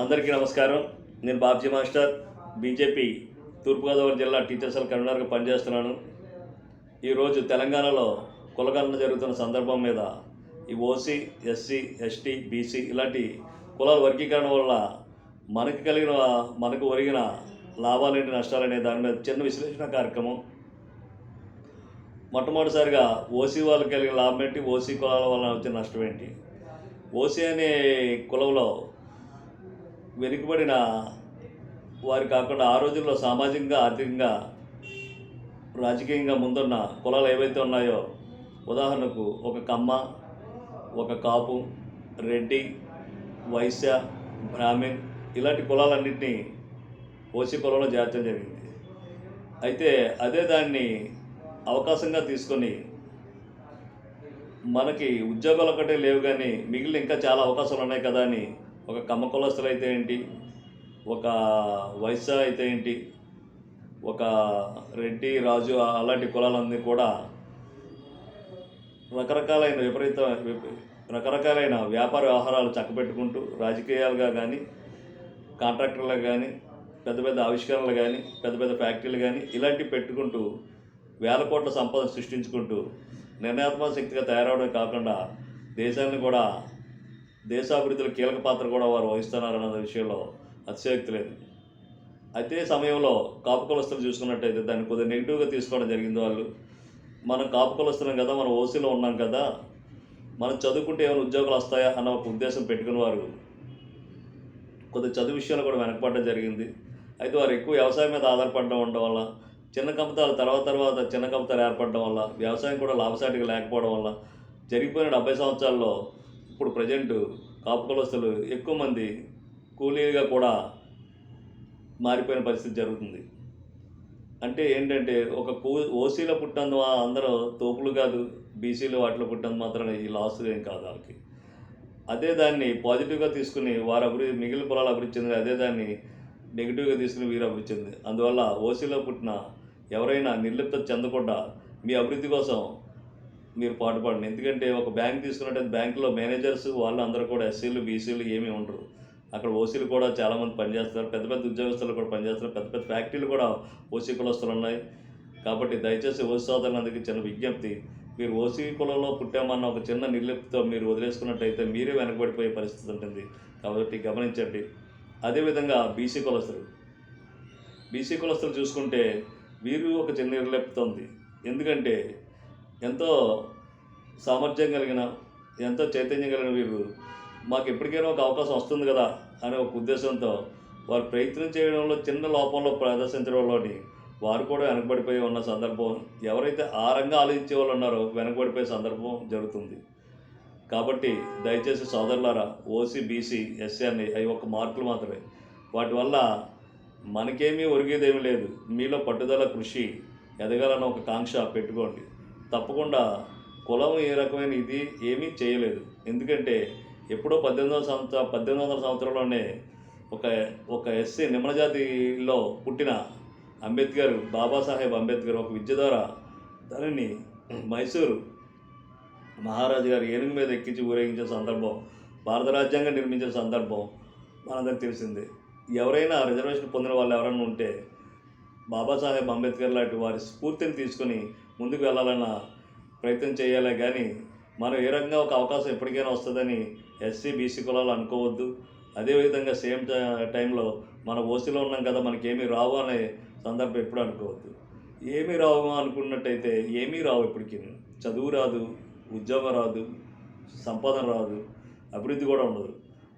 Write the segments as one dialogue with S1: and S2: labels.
S1: అందరికీ నమస్కారం. నేను బాబ్జీ మాస్టర్. బీజేపీ తూర్పుగోదావరి జిల్లా టీచర్స్ కన్వీనర్గా పనిచేస్తున్నాను. ఈరోజు తెలంగాణలో కులగణన జరుగుతున్న సందర్భం మీద ఈ ఓసీ ఎస్సీ ఎస్టీ బీసీ ఇలాంటి కులాల వర్గీకరణ వల్ల మనకి కలిగిన మనకు ఒరిగిన లాభాలేంటి నష్టాలనే దాని మీద చిన్న విశ్లేషణ కార్యక్రమం. మొట్టమొదటిసారిగా ఓసీ వాళ్ళకి కలిగిన లాభం ఏంటి ఓసీ కులాల వల్ల వచ్చిన నష్టం ఏంటి? ఓసీ అనే కులంలో వెనుకబడిన వారు కాకుండా ఆ రోజుల్లో సామాజికంగా ఆర్థికంగా రాజకీయంగా ముందున్న కులాలు ఏవైతే ఉన్నాయో ఉదాహరణకు ఒక కమ్మ ఒక కాపు రెడ్డి వైశ్య బ్రాహ్మిన్ ఇలాంటి కులాలన్నింటినీ ఓసీ కులంలో చేర్చడం జరిగింది. అయితే అదే దాన్ని అవకాశంగా తీసుకొని మనకి ఉద్యోగాలు ఒకటే లేవు కానీ మిగిలిన ఇంకా చాలా అవకాశాలు ఉన్నాయి కదా అని ఒక కమ్మ కులస్తులు అయితే ఏంటి? ఒక వైశ్య అయితే ఏంటి? ఒక రెడ్డి రాజు అలాంటి కులాలన్నీ కూడా రకరకాలైన విపరీత రకరకాలైన వ్యాపార వ్యవహారాలు చక్కబెట్టుకుంటూ రాజకీయాలుగా కానీ కాంట్రాక్టర్లు కానీ పెద్ద పెద్ద ఆవిష్కరణలు కానీ పెద్ద పెద్ద ఫ్యాక్టరీలు కానీ ఇలాంటివి పెట్టుకుంటూ వేల కోట్ల సంపద సృష్టించుకుంటూ నిర్ణయాత్మక శక్తిగా తయారవడం కాకుండా దేశాన్ని కూడా దేశాభివృద్ధిలో కీలక పాత్ర కూడా వారు వహిస్తున్నారన్న విషయంలో అతిశయోక్తి లేదు. అదే సమయంలో కాపు కులస్తులు చూసుకున్నట్టయితే దాన్ని కొద్దిగా నెగిటివ్గా తీసుకోవడం జరిగింది వాళ్ళు. మనం కాపు కులస్తున్నాం కదా మనం ఓసీలో ఉన్నాం కదా మనం చదువుకుంటే ఏమైనా ఉద్యోగాలు వస్తాయా అన్న ఒక ఉద్దేశం పెట్టుకుని వారు కొద్ది చదువు విషయంలో కూడా వెనకపడడం జరిగింది. అయితే వారు ఎక్కువ వ్యవసాయం మీద ఆధారపడడం ఉండడం వల్ల చిన్న కంపతాలు తర్వాత తర్వాత చిన్న కంపతాలు ఏర్పడడం వల్ల వ్యవసాయం కూడా లాభసాటిగా లేకపోవడం వల్ల జరిగిపోయిన డెబ్బై సంవత్సరాల్లో ఇప్పుడు ప్రజెంట్ కాపు కులస్తులు ఎక్కువ మంది కూలీగా కూడా మారిపోయిన పరిస్థితి జరుగుతుంది. అంటే ఏంటంటే ఒక కూ ఓసీలో పుట్టినందు అందరూ తోపులు కాదు బీసీలో వాటిలో పుట్టినందు మాత్రం ఈ లాస్ ఏం కాదు వాళ్ళకి. అదే దాన్ని పాజిటివ్గా తీసుకుని వారు అభివృద్ధి మిగిలిన పొలాలు అభివృద్ధి చెందిన అదే దాన్ని నెగిటివ్గా తీసుకుని వీరు అభివృద్ధి చెంది అందువల్ల ఓసీలో పుట్టిన ఎవరైనా నిర్లిప్త చెందకుండా మీ అభివృద్ధి కోసం మీరు పాటుపడండి ఎందుకంటే ఒక బ్యాంక్ తీసుకున్నట్టయితే బ్యాంకులో మేనేజర్స్ వాళ్ళు అందరూ కూడా ఎస్సీలు బీసీలు ఏమీ ఉండరు. అక్కడ ఓసీలు కూడా చాలామంది పనిచేస్తారు పెద్ద పెద్ద ఉద్యోగస్తులు కూడా పనిచేస్తారు పెద్ద పెద్ద ఫ్యాక్టరీలు కూడా ఓసీ కులస్తులు ఉన్నాయి. కాబట్టి దయచేసి ఓసీ సోదరులందరికీ చిన్న విజ్ఞప్తి. మీరు ఓసీ కులంలో పుట్టామన్న ఒక చిన్న నిర్లిప్తితో మీరు వదిలేసుకున్నట్టయితే మీరే వెనకబడిపోయే పరిస్థితి ఉంటుంది. కాబట్టి గమనించండి. అదేవిధంగా బీసీ కులస్తులు. బీసీ కులస్తులు చూసుకుంటే వీరు ఒక చిన్న నిర్లిప్త ఉంది. ఎందుకంటే ఎంతో సామర్థ్యం కలిగిన ఎంతో చైతన్యం కలిగిన వీరు. మాకు ఎప్పటికైనా ఒక అవకాశం వస్తుంది కదా అనే ఒక ఉద్దేశంతో వారు ప్రయత్నం చేయడంలో చిన్న లోపంలో ప్రదర్శించడంలోని వారు కూడా వెనకబడిపోయి ఉన్న సందర్భం ఎవరైతే ఆ రంగా ఆలోచించే వాళ్ళు ఉన్నారో వెనకబడిపోయే సందర్భం జరుగుతుంది. కాబట్టి దయచేసి సోదరులారా ఓసీ బీసీ ఎస్సీ అని అవి ఒక మార్కులు మాత్రమే. వాటి వల్ల మనకేమీ ఒరిగేదేమీ లేదు. మీలో పట్టుదల కృషి ఎదగాలన్న ఒక కాంక్ష పెట్టుకోండి. తప్పకుండా కులం ఏ రకమైన ఇది ఏమీ చేయలేదు. ఎందుకంటే ఎప్పుడో పద్దెనిమిది వందల సంవత్సర పద్దెనిమిది వందల సంవత్సరంలోనే ఒక ఒక ఎస్సీ నిమ్నజాతిలో పుట్టిన అంబేద్కర్ బాబాసాహెబ్ అంబేద్కర్ ఒక విద్య ద్వారా దానిని మైసూరు మహారాజు గారు ఏనుగు మీద ఎక్కించి ఊరేగించిన సందర్భం భారత రాజ్యాంగం నిర్మించిన సందర్భం మనందరికీ తెలిసిందే. ఎవరైనా రిజర్వేషన్ పొందిన వాళ్ళు ఎవరైనా ఉంటే బాబాసాహెబ్ అంబేద్కర్ లాంటి వారి స్ఫూర్తిని తీసుకొని ముందుకు వెళ్ళాలన్న ప్రయత్నం చేయాలే కానీ మనం ఏ రకంగా ఒక అవకాశం ఎప్పటికైనా వస్తుందని ఎస్సీ బీసీ కులాలు అనుకోవద్దు. అదేవిధంగా సేమ్ టైంలో మన ఓసీలో ఉన్నాం కదా మనకేమీ రావు అనే సందర్భం ఎప్పుడు అనుకోవద్దు. ఏమీ రావు అనుకున్నట్టయితే ఏమీ రావు ఇప్పటికీ. చదువు రాదు ఉద్యోగం రాదు సంపాదన రాదు అభివృద్ధి కూడా ఉండదు.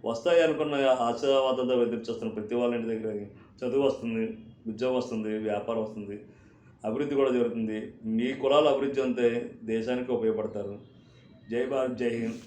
S1: వస్తాయి అనుకున్న ఆశావాదంతో ఎదురు చేస్తున్న ప్రతి వాళ్ళ ఇంటి దగ్గర చదువు వస్తుంది. ఉద్యోగం వస్తుంది వ్యాపారం వస్తుంది అభివృద్ధి కూడా జరుగుతుంది. మీ కులాల అభివృద్ధి అంతే దేశానికి ఉపయోగపడతారు. జై భారత్ జై హింద్.